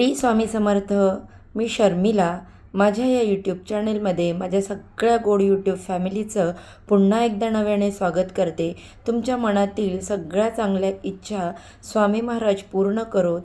T Swami Samarth मी शर्मिला. माझ्या या YouTube चॅनेलमध्ये माझ्या सगळ्या गोड यूट्यूब फॅमिलीचं पुन्हा एकदा नव्याने स्वागत करते. तुमच्या मनातील सगळ्या चांगल्या इच्छा स्वामी महाराज पूर्ण करोत.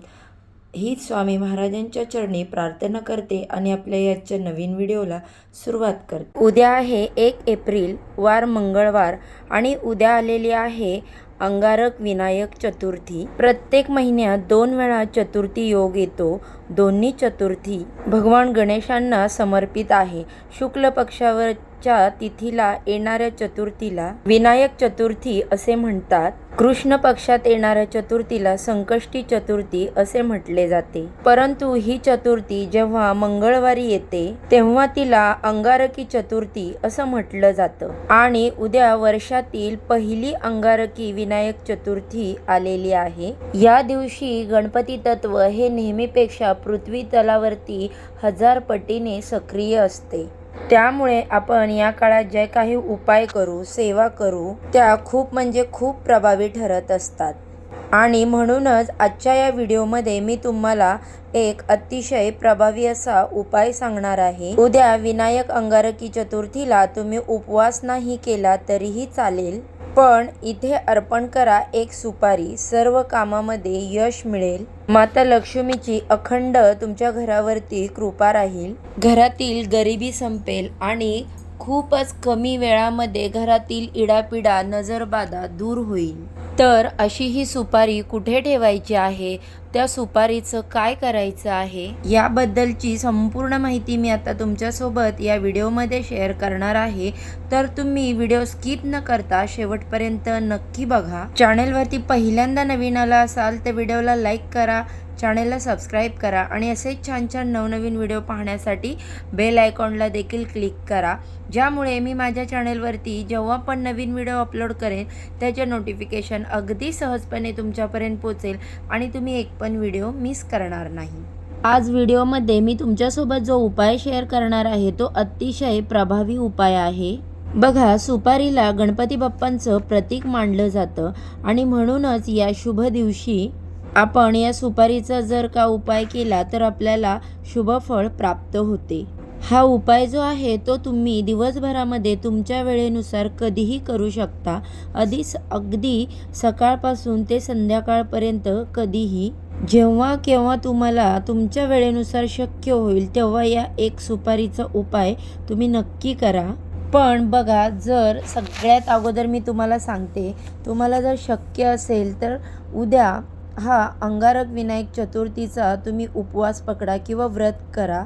हीच स्वामी महाराजांच्या चरणी प्रार्थना करते आणि आपल्या याच्या नवीन व्हिडिओला सुरुवात करते. उद्या आहे एक एप्रिल वार मंगळवार आणि उद्या आलेली आहे अंगारक विनायक चतुर्थी. प्रत्येक महिन्यात दोन वेळा चतुर्थी योग येतो. दोन्ही चतुर्थी भगवान गणेशांना समर्पित आहे. शुक्ल पक्षावर च्या तिथीला येणाऱ्या चतुर्थीला विनायक चतुर्थी असे म्हणतात. कृष्ण पक्षात येणाऱ्या चतुर्थीला संकष्टी चतुर्थी असे म्हटले जाते. परंतु ही चतुर्थी जेव्हा मंगळवारी येते तेव्हा तिला अंगारकी चतुर्थी असं म्हटलं जातं. आणि उद्या वर्षातील पहिली अंगारकी विनायक चतुर्थी आलेली आहे. या दिवशी गणपती तत्व हे नेहमीपेक्षा पृथ्वी तलावरती हजार पटीने सक्रिय असते. त्यामुळे आपण या काळात जे काही उपाय करू सेवा करू त्या खूप म्हणजे खूप प्रभावी ठरत असतात. आणि म्हणूनच आजच्या या व्हिडिओमध्ये मी तुम्हाला एक अतिशय प्रभावी असा उपाय सांगणार आहे. उद्या विनायक अंगारकी चतुर्थीला तुम्ही उपवास नाही केला तरीही चालेल. पण इथे अर्पण करा एक सुपारी. सर्व कामामध्ये यश मिळेल. माता लक्ष्मीची अखंड तुमच्या घरावरती कृपा राहील. घरातील गरिबी संपेल आणि खूपच कमी वेळामध्ये घरातील इडापिडा नजरबाधा दूर होईल. तर अशी ही सुपारी कुठे ठेवायची आहे? त्या सुपारीचं काय करायचं आहे? याबद्दलची संपूर्ण माहिती मी आता तुमच्यासोबत या व्हिडिओमध्ये शेअर करणार आहे. तर तुम्ही व्हिडिओ स्किप न करता शेवटपर्यंत नक्की बघा. चॅनेलवरती पहिल्यांदा नवीन आला असाल तर व्हिडिओला लाईक करा. चॅनेलला सबस्क्राईब करा आणि असेच छान छान नवनवीन व्हिडिओ पाहण्यासाठी बेल आयकॉनला देखील क्लिक करा. ज्यामुळे मी माझ्या चॅनेलवरती जेव्हा पण नवीन व्हिडिओ अपलोड करेन त्याचे नोटिफिकेशन अगदी सहजपणे तुमच्यापर्यंत पोचेल आणि तुम्ही एक पण व्हिडिओ मिस करणार नाही. आज व्हिडिओमध्ये मी तुमच्यासोबत जो उपाय शेअर करणार आहे तो अतिशय प्रभावी उपाय आहे. बघा सुपारीला गणपती बाप्पांचं प्रतीक मानलं जातं आणि म्हणूनच या शुभ दिवशी आपण या सुपारीचा जर का उपाय केला तर आपल्याला शुभफळ प्राप्त होते. हा उपाय जो आहे तो तुम्ही दिवसभरामध्ये तुमच्या वेळेनुसार कधीही करू शकता. अधीच अगदी सकाळपासून ते संध्याकाळपर्यंत कधीही. जेव्हा केव्हा तुम्हाला तुमच्या वेळेनुसार शक्य होईल तेव्हा या एक सुपारीचा उपाय तुम्ही नक्की करा. पण बघा जर सगळ्यात अगोदर मी तुम्हाला सांगते तुम्हाला जर शक्य असेल तर उद्या हा अंगारक विनायक चतुर्थीचा तुम्ही उपवास पकडा किंवा व्रत करा.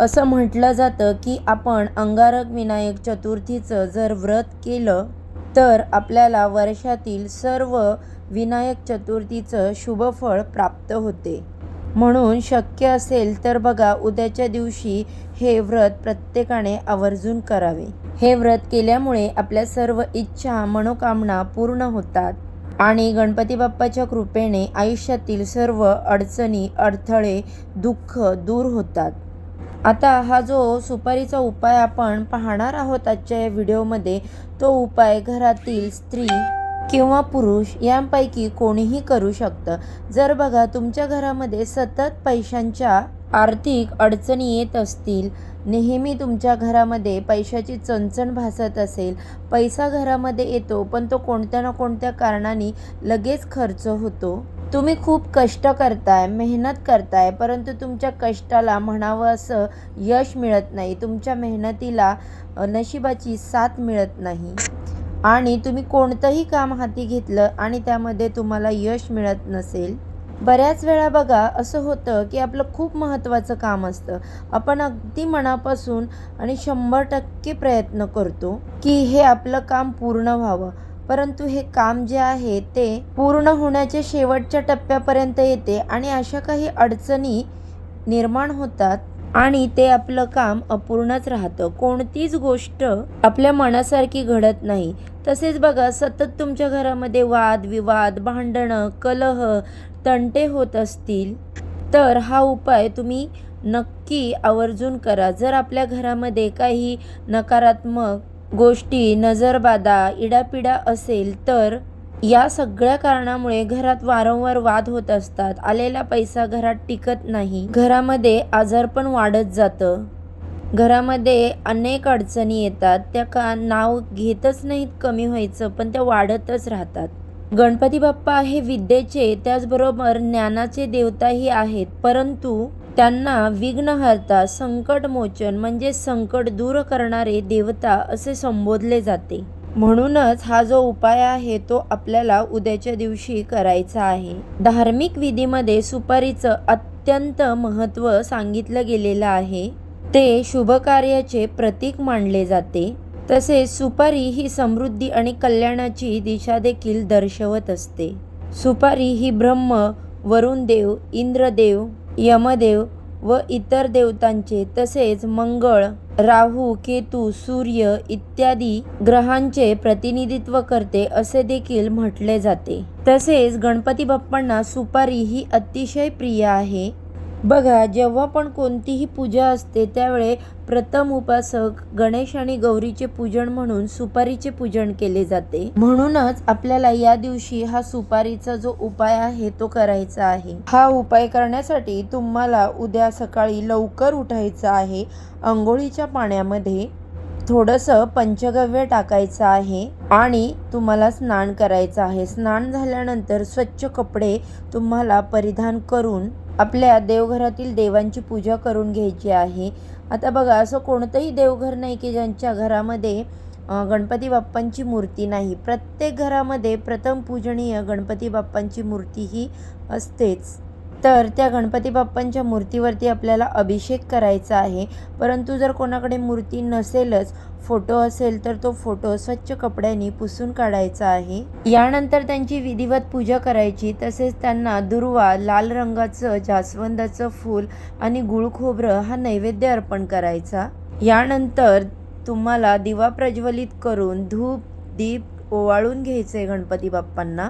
असं म्हटलं जातं की आपण अंगारक विनायक चतुर्थीचं जर व्रत केलं तर आपल्याला वर्षातील सर्व विनायक चतुर्थीचं शुभफळ प्राप्त होते. म्हणून शक्य असेल तर बघा उद्याच्या दिवशी हे व्रत प्रत्येकाने आवर्जून करावे. हे व्रत केल्यामुळे आपल्या सर्व इच्छा मनोकामना पूर्ण होतात. आणि गणपती बाप्पाच्या कृपेने आयुष्यातील सर्व अडचणी अडथळे दुःख दूर होतात. आता हा जो सुपारीचा उपाय आपण पाहणार आहोत आजच्या या व्हिडिओमध्ये तो उपाय घरातील स्त्री किंवा पुरुष यांपैकी कोणीही करू शकतं. जर बघा तुमच्या घरामध्ये सतत पैशांच्या आर्थिक अडचणी येत असतील नेहमी तुमच्या घरामध्ये पैशाची चणचण भासत असेल. पैसा घरामध्ये येतो पण तो कोणत्या ना कोणत्या कारणाने लगेच खर्च होतो. तुम्ही खूप कष्ट करताय मेहनत करताय परंतु तुमच्या कष्टाला म्हणावं असं यश मिळत नाही. तुमच्या मेहनतीला नशिबाची साथ मिळत नाही. आणि तुम्ही कोणतंही काम हाती घेतलं आणि त्यामध्ये तुम्हाला यश मिळत नसेल बऱ्याच वेळा बघा असं होतं की आपलं खूप महत्त्वाचं काम असतं. आपण अगदी मनापासून आणि शंभर टक्के प्रयत्न करतो की हे आपलं काम पूर्ण व्हावं. परंतु हे काम जे आहे ते पूर्ण होण्याच्या शेवटच्या टप्प्यापर्यंत येते आणि अशा काही अडचणी निर्माण होतात आणि ते आपलं काम अपूर्णच राहतं. कोणतीच गोष्ट आपल्या मनासारखी घडत नाही. तसेच बघा सतत तुमच्या घरामध्ये वाद विवाद भांडणं कलह तंटे होत असतील तर हा उपाय तुम्ही नक्की आवर्जून करा. जर आपल्या घरामध्ये काही नकारात्मक गोष्टी नजरबाधा इडापिडा असेल तर या सगळ्या कारणामुळे घरात वारंवार वाद होत असतात. आलेला पैसा घरात टिकत नाही. घरामध्ये आजारपण वाढत जातं. घरामध्ये अनेक अडचणी येतात. त्या का नाव घेतच नाहीत कमी व्हायचं पण त्या वाढतच राहतात. गणपती बाप्पा हे विद्येचे त्याचबरोबर ज्ञानाचे देवताही आहेत. परंतु त्यांना विघ्नहर्ता संकटमोचन म्हणजे संकट दूर करणारे देवता असे संबोधले जाते. म्हणूनच हा जो उपाय आहे तो आपल्याला उद्याच्या दिवशी करायचा आहे. धार्मिक विधीमध्ये सुपारीचं अत्यंत महत्त्व सांगितलं गेलेलं आहे. ते शुभ कार्याचे प्रतीक मानले जाते. तसेच सुपारी ही समृद्धी आणि कल्याणाची दिशा देखील दर्शवत असते. सुपारी ही ब्रह्म वरुणदेव इंद्रदेव यमदेव व इतर देवतांचे तसेच मंगळ राहू केतू सूर्य इत्यादी ग्रहांचे प्रतिनिधित्व करते असे देखील म्हटले जाते. तसेच गणपती बाप्पांना सुपारी ही अतिशय प्रिय आहे. बघा जेव्हा पण कोणतीही पूजा असते त्यावेळे प्रथम उपासक गणेश आणि गौरीचे पूजन म्हणून सुपारीचे पूजन केले जाते. म्हणूनच आपल्याला या दिवशी हा सुपारीचा जो उपाय आहे तो करायचा आहे. हा उपाय करण्यासाठी तुम्हाला उद्या सकाळी लवकर उठायचं आहे. आंघोळीच्या पाण्यामध्ये थोडंसं पंचगव्य टाकायचं आहे आणि तुम्हाला स्नान करायचं आहे. स्नान झाल्यानंतर स्वच्छ कपडे तुम्हाला परिधान करून आपल्या देवघरातील देवांची पूजा करून घ्यायची आहे. आता बघा असं कोणतंही देवघर नाही की ज्यांच्या घरामध्ये गणपती बाप्पांची मूर्ती नाही. प्रत्येक घरामध्ये प्रथम पूजनीय गणपती बाप्पांची मूर्ती ही असतेच. तर त्या गणपती बाप्पांच्या मूर्तीवरती आपल्याला अभिषेक करायचा आहे. परंतु जर कोणाकडे मूर्ती नसेलच फोटो असेल तर तो फोटो स्वच्छ कपड्यांनी पुसून काढायचा आहे. यानंतर त्यांची विधिवत पूजा करायची. तसेच त्यांना दुर्वा लाल रंगाचं जास्वंदाचं फूल आणि गुळ खोबरं हा नैवेद्य अर्पण करायचा. यानंतर तुम्हाला दिवा प्रज्वलित करून धूप दीप ओवाळून घ्यायचे गणपती बाप्पांना.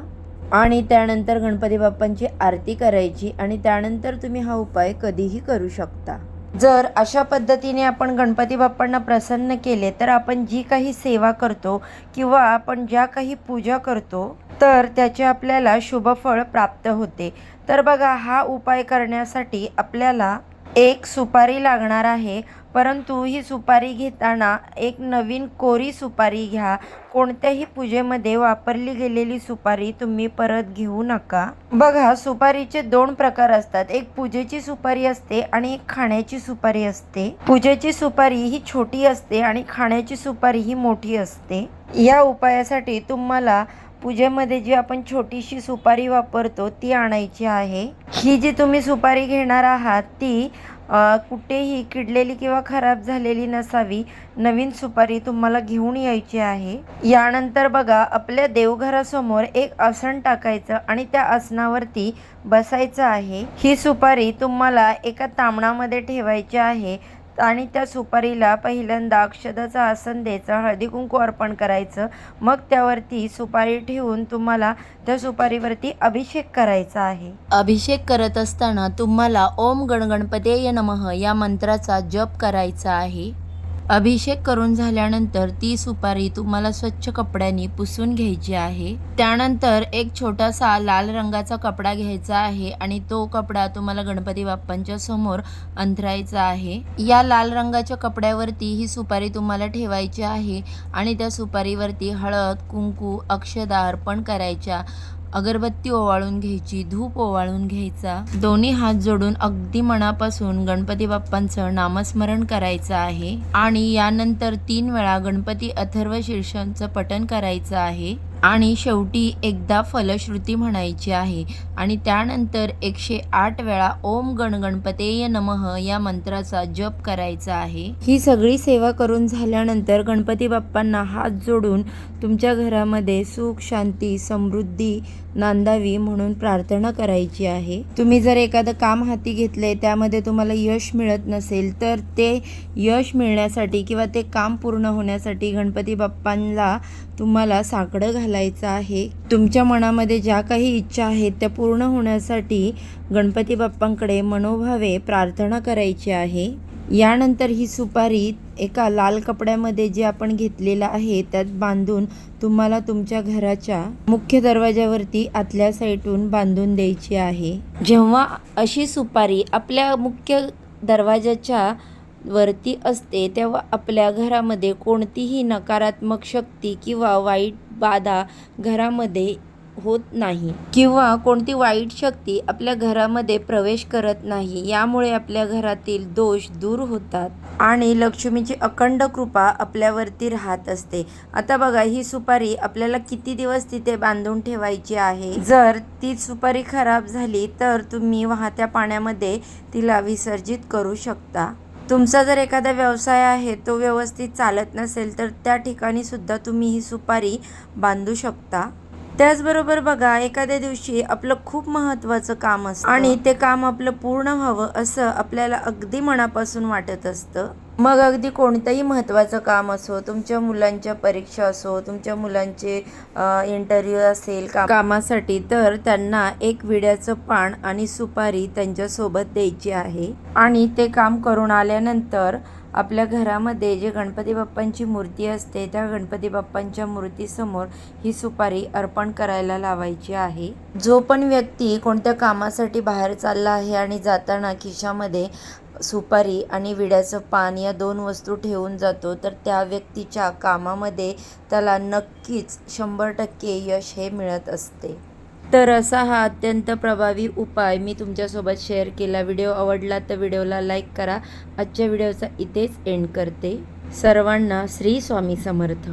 आणि त्यानंतर गणपती बाप्पांची आरती करायची आणि त्यानंतर तुम्ही हा उपाय कधीही करू शकता. जर अशा पद्धतीने आपण गणपती बाप्पांना प्रसन्न केले तर आपण जी काही सेवा करतो किंवा आपण ज्या काही पूजा करतो तर त्याचे आपल्याला शुभफळ प्राप्त होते. तर बघा हा उपाय करण्यासाठी आपल्याला एक सुपारी लागणार आहे. परंतु ही सुपारी घेताना एक नवीन कोरी सुपारी घ्या. कोणत्याही पूजेमध्ये वापरली गेलेली सुपारी तुम्ही परत घेऊ नका. बघा सुपारीचे दोन प्रकार असतात. एक पूजेची सुपारी असते आणि एक खाण्याची सुपारी असते. पूजेची सुपारी ही छोटी असते आणि खाण्याची सुपारी ही मोठी असते. या उपायासाठी तुम्हाला पूजेमध्ये जी आपण छोटीशी सुपारी वापरतो ती आणायची आहे. ही जी तुम्ही सुपारी घेणार आहात ती कुठेही किडलेली किंवा खराब झालेली नसावी नवीन सुपारी तुम्हाला घेऊन यायची आहे. यानंतर बघा आपल्या देवघरासमोर एक आसन टाकायचं आणि त्या आसनावरती बसायचं आहे. ही सुपारी तुम्हाला एका तांबणामध्ये ठेवायची आहे. आणि त्या सुपारीला पहिल्यांदा अक्षदाचं आसन द्यायचं हळदी कुंकू अर्पण करायचं. मग त्यावरती सुपारी ठेवून तुम्हाला त्या सुपारीवरती अभिषेक करायचा आहे. अभिषेक करत असताना तुम्हाला ओम गणगणपतेय नमः या मंत्राचा जप करायचा आहे. अभिषेक करून झाल्यानंतर ती सुपारी तुम्हाला स्वच्छ कपड्यांनी पुसून घ्यायची आहे. त्यानंतर एक छोटासा लाल रंगाचा कपडा घ्यायचा आहे आणि तो कपडा तुम्हाला गणपती बाप्पांच्या समोर अंथरायचा आहे. या लाल रंगाच्या कपड्यावरती ही सुपारी तुम्हाला ठेवायची आहे आणि त्या सुपारीवरती हळद कुंकू अक्षदा अर्पण करायच्या. अगरबत्ती ओवाळून घ्यायची धूप ओवाळून घ्यायचा. दोन्ही हात जोडून अगदी मनापासून गणपती बाप्पांचं नामस्मरण करायचं आहे आणि यानंतर तीन वेळा गणपती अथर्व शीर्षांचं पठण करायचं आहे आणि शेवटी एकदा फलश्रुती म्हणायची आहे आणि त्यानंतर एकशे आठ वेळा ओम गण गणपतेय नमः या मंत्राचा जप करायचा आहे. ही सगळी सेवा करून झाल्यानंतर गणपती बाप्पांना हात जोडून तुमच्या घरामध्ये सुख शांती समृद्धी नांदावी म्हणून प्रार्थना करायची आहे. तुम्ही जर एखादं काम हाती घेतले त्यामध्ये तुम्हाला यश मिळत नसेल तर ते यश मिळण्यासाठी किंवा ते काम पूर्ण होण्यासाठी गणपती बाप्पांना तुम्हाला साकडं घालायचं आहे. तुमच्या मनामध्ये ज्या काही इच्छा आहेत त्या पूर्ण होण्यासाठी गणपती बाप्पांकडे मनोभावे प्रार्थना करायची आहे. यानंतर ही सुपारी एका लाल कपड्यामध्ये जे आपण घेतलेलं आहे त्यात बांधून तुम्हाला तुमच्या घराच्या मुख्य दरवाजावरती आतल्या साईटून बांधून द्यायची आहे. जेव्हा अशी सुपारी आपल्या मुख्य दरवाजाच्या वरती असते तेव्हा आपल्या घरामध्ये कोणतीही नकारात्मक शक्ती किंवा वाईट बाधा घरामध्ये होत नाही किंवा कोणती वाईट शक्ती आपल्या घरामध्ये प्रवेश करत नाही यामुळे आपल्या घरातील दोष दूर होतात आणि लक्ष्मीची अखंड कृपा आपल्यावरती राहत असते. आता बघा ही सुपारी आपल्याला किती दिवस तिथे बांधून ठेवायची आहे? जर ती सुपारी खराब झाली तर तुम्ही वाहत्या पाण्यामध्ये तिला विसर्जित करू शकता. तुमचा जर एखादा व्यवसाय आहे तो व्यवस्थित चालत नसेल तर त्या ठिकाणी सुद्धा तुम्ही ही सुपारी बांधू शकता. त्याचबरोबर बघा एखाद्या दिवशी आपलं खूप महत्त्वाचं काम असतं. आणि ते काम आपलं पूर्ण व्हावं असं आपल्याला अगदी मनापासून वाटत असतं. मग अगदी कोणतंही महत्त्वाचं काम असो तुमच्या मुलांच्या परीक्षा असो तुमच्या मुलांचे इंटरव्ह्यू असेल का कामासाठी तर त्यांना एक विड्याचं पान आणि सुपारी त्यांच्यासोबत द्यायची आहे. आणि ते काम करून आल्यानंतर आपल्या घरामध्ये जे गणपती बाप्पांची मूर्ती असते त्या गणपती बाप्पांच्या मूर्तीसमोर ही सुपारी अर्पण करायला लावायची आहे. जो पण व्यक्ती कोणत्या कामासाठी बाहेर चालला आहे आणि जाताना खिशामध्ये सुपारी आणि विड्याचं पान या दोन वस्तू ठेवून जातो तर त्या व्यक्तीच्या कामामध्ये त्याला नक्कीच शंभर टक्के यश हे मिळत असते. तर असा हा अत्यंत प्रभावी उपाय मी तुमच्यासोबत शेअर केला. व्हिडिओ आवडला तर व्हिडिओला लाईक करा. आजच्या व्हिडिओचा इथेच एंड करते. सर्वांना श्री स्वामी समर्थ.